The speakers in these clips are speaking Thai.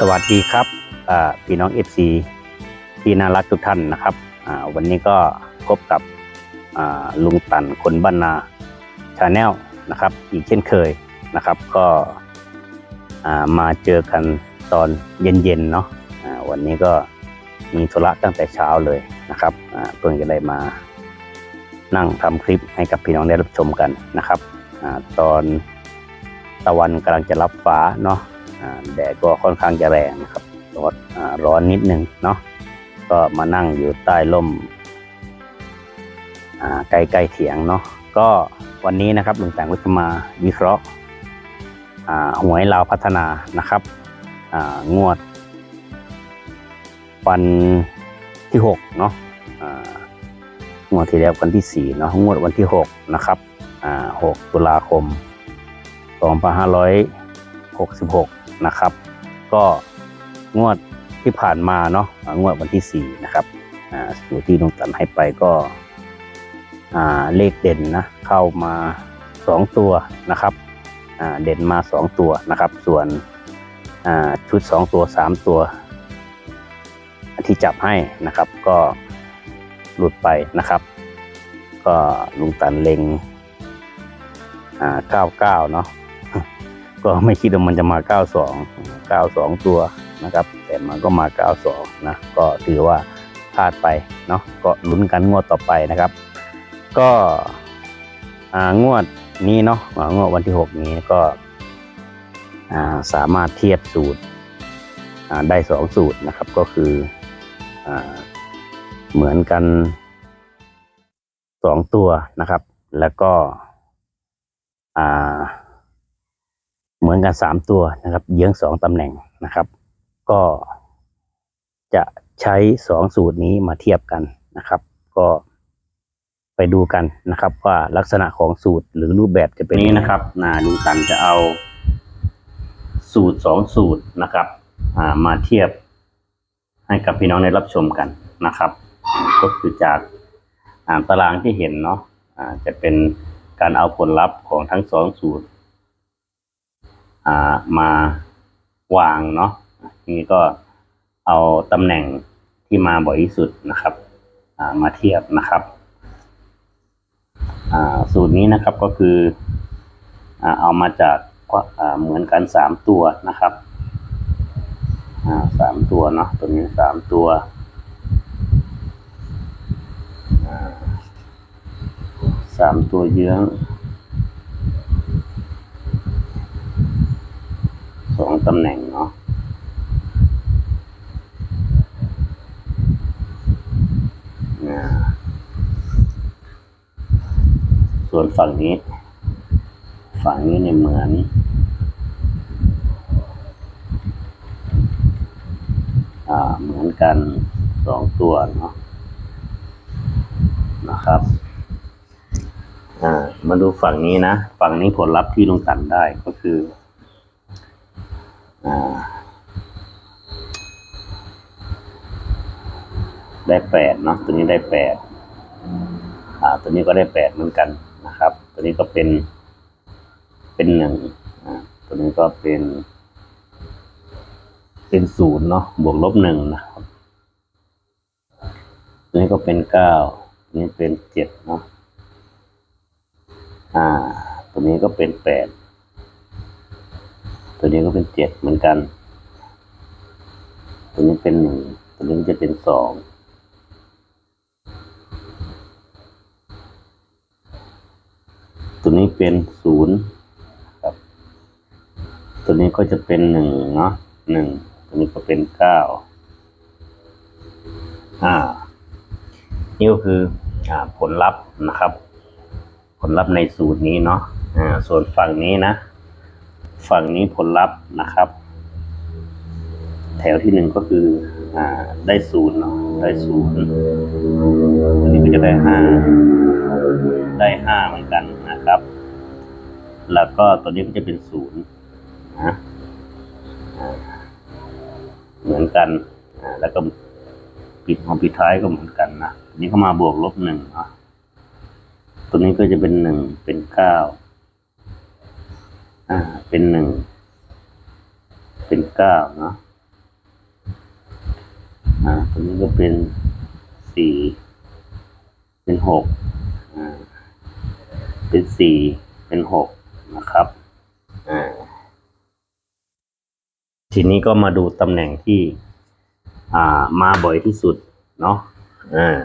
สวัสดีครับพี่น้อง FC ที่น่ารักทุกท่านนะครับวันนี้ก็พบกับลุงตันคนบ้านนาชาแนลนะครับ อีกเช่นเคยนะครับ ก็มาเจอกันตอนเย็นๆเนาะวันนี้ก็มีธุระตั้งแต่เช้าเลยนะครับเพิ่งจะได้มานั่งทำคลิปให้กับพี่น้องได้รับชมกันนะครับอตอนตะวันกำลังจะรับฟ้าเนาะ แดดก็ค่อนข้างจะแรงนะครับร้อนร้อนนิดนึงเนาะก็มานั่งอยู่ใต้ร่มใกล้ๆเถียงเนาะก็วันนี้นะครับลุงแต่งก็จะมาวิเคราะห์หวยลาวพัฒนานะครับงวด วันที่หกเนาะงวดที่แล้ววันที่สี่เนาะงวดวันที่หกนะครับอ่าหกตุลาคมสองพั นะครับ ก็งวดที่ผ่านมาเนาะงวดวันที่ 4 นะครับอ่าสูตรที่ลุงตันให้ไปก็อ่าเลขเด่นนะเข้ามา 2 ตัวนะครับอ่าเด่นมา 2 ตัวนะครับ ส่วนอ่าชุด 2 ตัว 3 ตัวที่จับให้นะครับก็หลุดไปนะครับ ก็ลุงตันเล็งอ่า99เนาะ ก็ไม่คิดว่ามันจะมา 92 92 ตัวนะครับ แต่มันก็มา 92 นะ ก็ถือว่าพลาดไปเนาะ ก็ลุ้นกันงวดต่อไปนะครับ ก็งวดนี้เนาะงวดวันที่ 6 นี้ก็าสามารถเทียบสูตรได้ 2 สูตรนะครับ ก็คืออเหมือนกัน 2 ตัวนะครับ แล้วก็อ่า เหมือนกันสามตัวนะครับ เยื้องสองตำแหน่งนะครับ ก็จะใช้สองสูตรนี้มาเทียบกันนะครับ ก็ไปดูกันนะครับ ว่าลักษณะของสูตรหรือรูปแบบจะเป็นนี้นะครับนาลุงตันจะเอาสูตรสองสูตรนะครับามาเทียบให้กับพี่น้องได้รับชมกันนะครับ ก็คือจากาตารางที่เห็นเนาะอ่าจะเป็นการเอาผลลัพธ์ของทั้งสองสูตร มาวางเนาะนี่ก็เอาตำแหน่งที่มาบ่อยที่สุดนะครับามาเทียบนะครับสูตรนี้นะครับก็คือเอามาจากาเหมือนกันสามตัวนะครับาสามตัวเนาะตัวนี้สามตัวสามตัวเยื้อง สองตำแหน่งเนาะส่วนฝั่งนี้ ฝั่งนี้เนี่ยเหมือน อ่า เหมือนกันสองตัวเนาะ นะครับ อ่า มาดูฝั่งนี้นะ ฝั่งนี้ผลลัพธ์ที่ลงตันได้ก็คือ ได้แปดเนาะตัวนี้ได้แปดอ่า ตัวนี้ก็ได้แปดเหมือนกันนะครับ ตัวนี้ก็เป็น เป็นหนึ่งอ่า ตัวนี้ก็เป็น เป็นศูนย์เนาะ บวกลบหนึ่งนะครับ ตัวนี้ก็เป็นเก้าตัวนี้เป็นเจ็ดเนาะ อ่า ตัวนี้ก็เป็นแปด ตัวนี้ก็เป็นเจ็ดเหมือนกัน ตัวนี้เป็นหนึ่งตัวนี้จะเป็นสองตัวนี้เป็นศูนย์ครับ ตัวนี้ก็จะเป็นหนึ่งเนาะหนึ่งตัวนี้ก็เป็นเก้าอ่านี่ก็คืออ่าผลลัพธ์นะครับ ผลลัพธ์ในสูตรนี้เนาะอ่าส่วนฝั่งนี้นะ ฝั่งนี้ผลลัพธ์นะครับ แถวที่หนึ่งก็คืออ่าได้ศูนย์เนาะได้ศูนย์อันนี้ก็จะได้ห้าได้ห้าเหมือนกันนะครับ แล้วก็ตัวนี้ก็จะเป็นศูนย์นะเหมือนกันแล้วก็ปิดของปิดท้ายก็เหมือนกันนะอันนี้ก็มาบวกลบหนึ่งนะตัวนี้ก็จะเป็นหนึ่งเป็นเก้า อ่า เป็นหนึ่ง เป็นเก้าเนาะ อ่าตัวนี้ก็เป็นสี่ เป็นหก อ่า เป็นสี่ เป็นหกนะครับ อ่า ทีนี้ก็มาดูตำแหน่งที่ อ่า มาบ่อยที่สุด เนาะ อ่า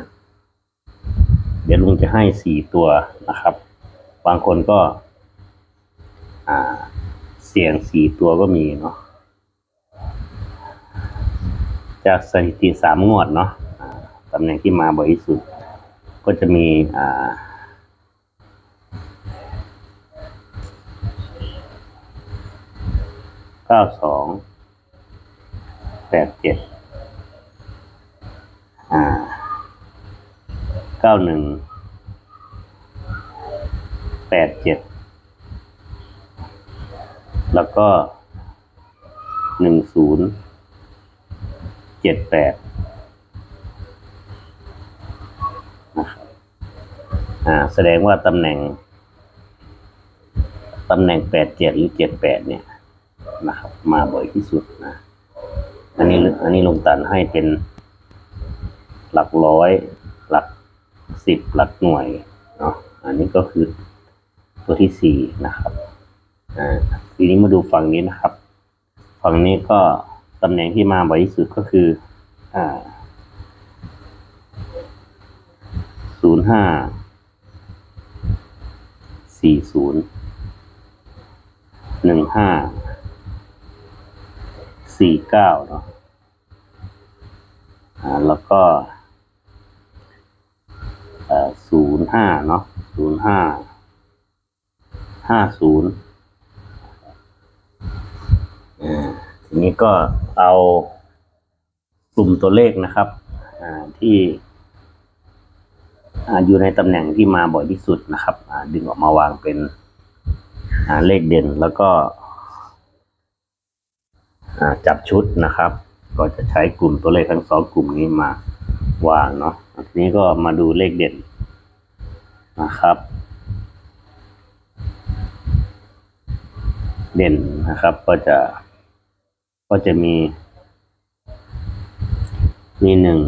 เดี๋ยวลุงจะให้สี่ตัวนะครับ บางคนก็ อ่า เสียงสี่ตัวก็มีเนาะจากสถิติสามงวดเนาะตำแหน่งที่มาบ่อยที่สุด ก็จะมีอ่าเก้าสองแปดเจ็ดอ่าเก้าหนึ่งแปดเจ็ด แล้วก็หนึ่งศูนย์เจ็ดแปดนะครับอ่า แสดงว่าตำแหน่งตำแหน่งแปดเจ็ดหรือเจ็ดแปดเนี่ยนะครับ มาบ่อยที่สุดนะ อันนี้อันนี้ลงตันให้เป็นหลักร้อย หลักสิบหลักหน่วยเนาะอันนี้ก็คือตัวที่สี่นะครับ อ่าทีนี้มาดูฝั่งนี้นะครับ ฝั่งนี้ก็ตำแหน่งที่มาบ่อยที่สุดก็คือ อ่าศูนย์ห้าสี่ศูนย์หนึ่งห้าสี่เก้าเนาะอ่าแล้วก็ศูนย์ห้าเนาะศูนย์ห้าห้าศูนย์อ่า ที นี้ก็เอากลุ่มตัวเลขนะครับที่ออยู่ในตำแหน่งที่มาบ่อยที่สุดนะครับดึงออกมาวางเป็นเลขเด่นแล้วก็จับชุดนะครับ ก็จะใช้กลุ่มตัวเลขทั้งสองกลุ่มนี้มาวางเนาะทีนี้ก็มาดูเลขเด่นนะครับ เด่นนะครับก็จะ ก็จะมี มีหนึ่ง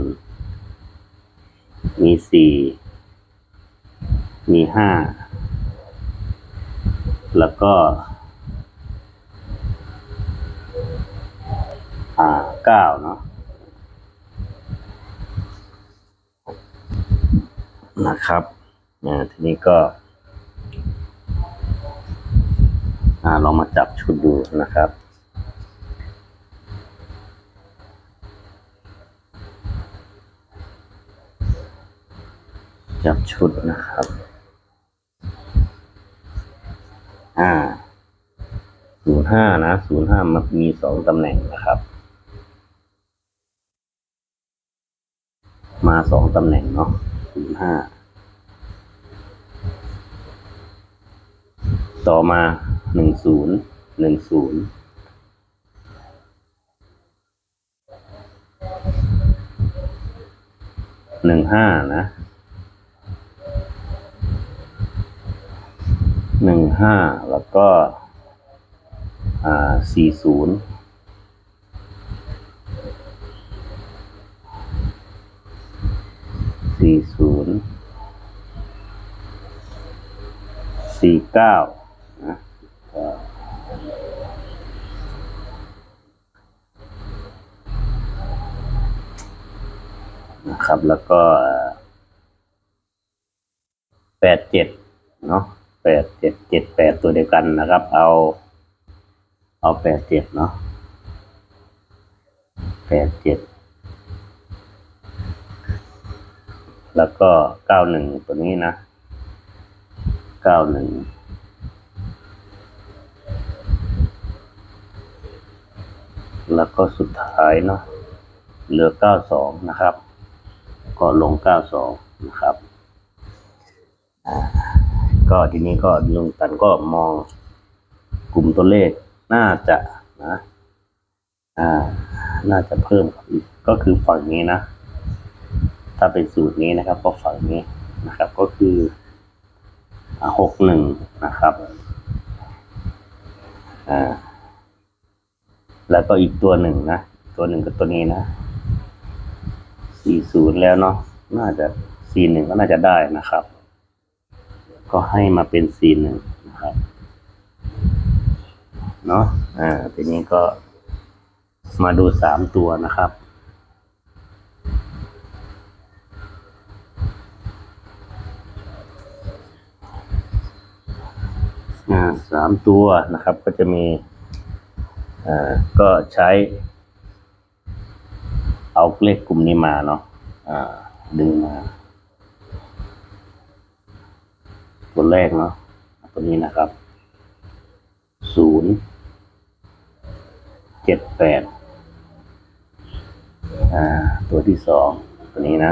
มีสี่ มีห้า แล้วก็อ่าเก้าเนาะนะครับอ่าทีนี้ก็อ่าลองมาจับชุดดูนะครับ จับชุดนะครับ อ่าศูนย์ห้านะศูนย์ห้ามันมีสองตำแหน่งนะครับ มาสองตำแหน่งเนาะศูนย์ห้าต่อมาหนึ่งศูนย์หนึ่งศูนย์หนึ่งห้านะ หนึ่งห้าแล้วก็อ่าสี่ศูนย์สี่ศูนย์สี่เก้านะนะครับแล้วก็แปดเจ็ดเนาะ แปดเจ็ดเจ็ดแปดตัวเดียวกันนะครับ เอา เอาแปดเจ็ดเนาะแปดเจ็ดแล้วก็เก้าหนึ่งตัวนี้นะเก้าหนึ่งแล้วก็สุดท้ายเนาะเหลือเก้าสองนะครับ ก็ลงเก้าสองนะครับ อ่า ก็ทีนี้ก็ลุงตันก็มองกลุ่มตัวเลขน่าจะนะอ่า น่าจะเพิ่มอีกก็คือฝั่งนี้นะ ถ้าเป็นสูตรนี้นะครับ ก็ฝั่งนี้นะครับ ก็คือหกหนึ่งนะครับอ่าแล้วก็อีกตัวหนึ่งนะตัวหนึ่งก็ตัวนี้นะสี่ศูนย์แล้วเนาะน่าจะสี่หนึ่งก็น่าจะได้นะครับ ก็ให้มาเป็นสี่หนึ่งนะครับเนาะอ่าทีนี้ก็มาดูสามตัวนะครับ อ่าสามตัวนะครับก็จะมีอ่าก็ใช้ เอาเลขกลุ่มนี้มาเนาะอ่าดึงมา ตัวแรกเนาะตัวนี้นะครับศูนย์เจ็ดแปดอ่า ตัวที่สองตัวนี้นะ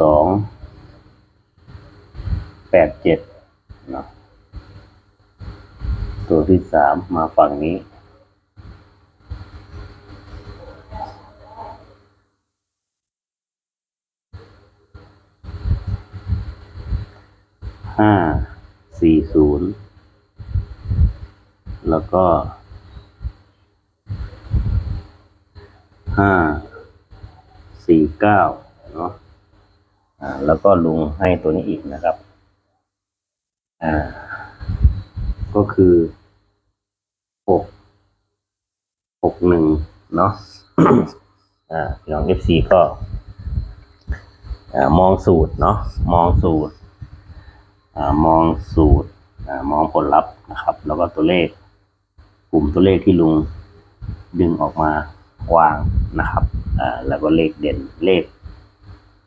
สองแปดเจ็ดเนาะตัวที่สามมาฝั่งนี้ ห้าสี่ศูนย์แล้วก็ห้าสี่เก้าเนาะอ่าแล้วก็ลุงให้ตัวนี้อีกนะครับอ่าก็คือหกหกหนึ่งเนาะอ่าพี่น้องเอฟซีก็อ่ามองสูตรเนาะมองสูตร มองสูตรอมองผลลัพธ์นะครับ แล้วก็ตัวเลข กลุ่มตัวเลขที่ลุงดึงออกมาวางนะครับแล้วก็เลขเด่นเลข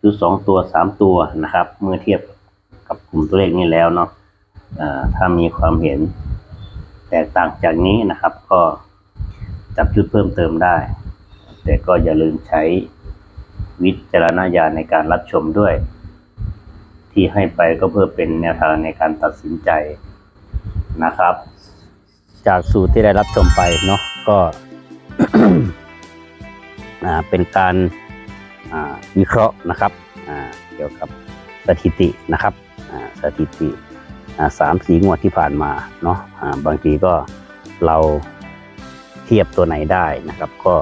ชุดสองตัวสามตัวนะครับ เมื่อเทียบกับกลุ่มตัวเลขนี้แล้วเนาะถ้ามีความเห็นแตกต่างจากนี้นะครับ ก็จับชุดเพิ่มเติมได้ แต่ก็อย่าลืมใช้วิจารณญาณในการรับชมด้วย ที่ให้ไปก็เพื่อเป็นแนวทางในการตัดสินใจนะครับ จากสูตรที่ได้รับชมไปเนาะก็เป็นการวิเคราะห์นะครับเกี่ยวกับสถิตินะครับสถิติสามสีงวดที่ผ่านมาเนาะบางทีก็เราเทียบตัวไหนได้นะครับ ก็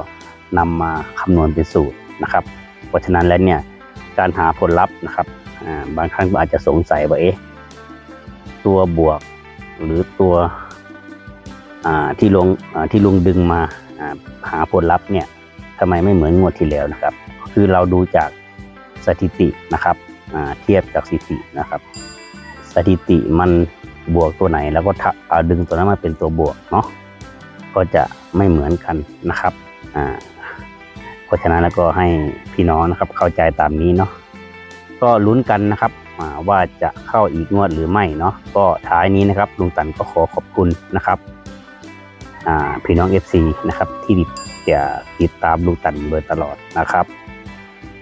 นำมาคำนวณเป็นสูตรนะครับ เพราะฉะนั้นแล้วเนี่ยการหาผลลัพธ์นะครับ บางครั้งอาจจะสงสัยว่าเอ๊ะตัวบวกหรือตัวที่ลงที่ลุงดึงมาหาผลลัพธ์เนี่ยทำไมไม่เหมือนงวดที่แล้วนะครับ คือเราดูจากสถิตินะครับเทียบจากสถิตินะครับ สถิติมันบวกตัวไหนแล้วก็เอาดึงตัวนั้นมาเป็นตัวบวกเนาะก็จะไม่เหมือนกันนะครับเพราะฉะนั้นแล้วก็ให้พี่น้องนะครับเข้าใจตามนี้เนาะ ก็ลุ้นกันนะครับว่าจะเข้าอีกงวดหรือไม่เนาะก็ท้ายนี้นะครับลุงตันก็ขอขอบคุณนะครับพี่น้อง FC นะครับที่จะติดตามลุงตันโดยตลอดนะครับ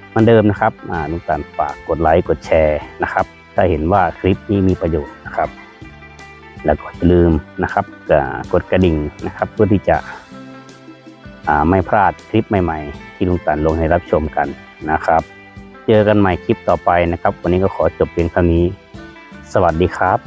เหมือนเดิมนะครับลุงตันฝากกดไลค์กดแชร์นะครับถ้าเห็นว่าคลิปนี้มีประโยชน์นะครับ แล้วก็อย่าลืมนะครับกดกระดิ่งนะครับเพื่อที่จะไม่พลาดคลิปใหม่ ๆ ที่ลุงตันลงให้รับชมกันนะครับ เจอกันใหม่คลิปต่อไปนะครับ วันนี้ก็ขอจบเพียงเท่านี้ สวัสดีครับ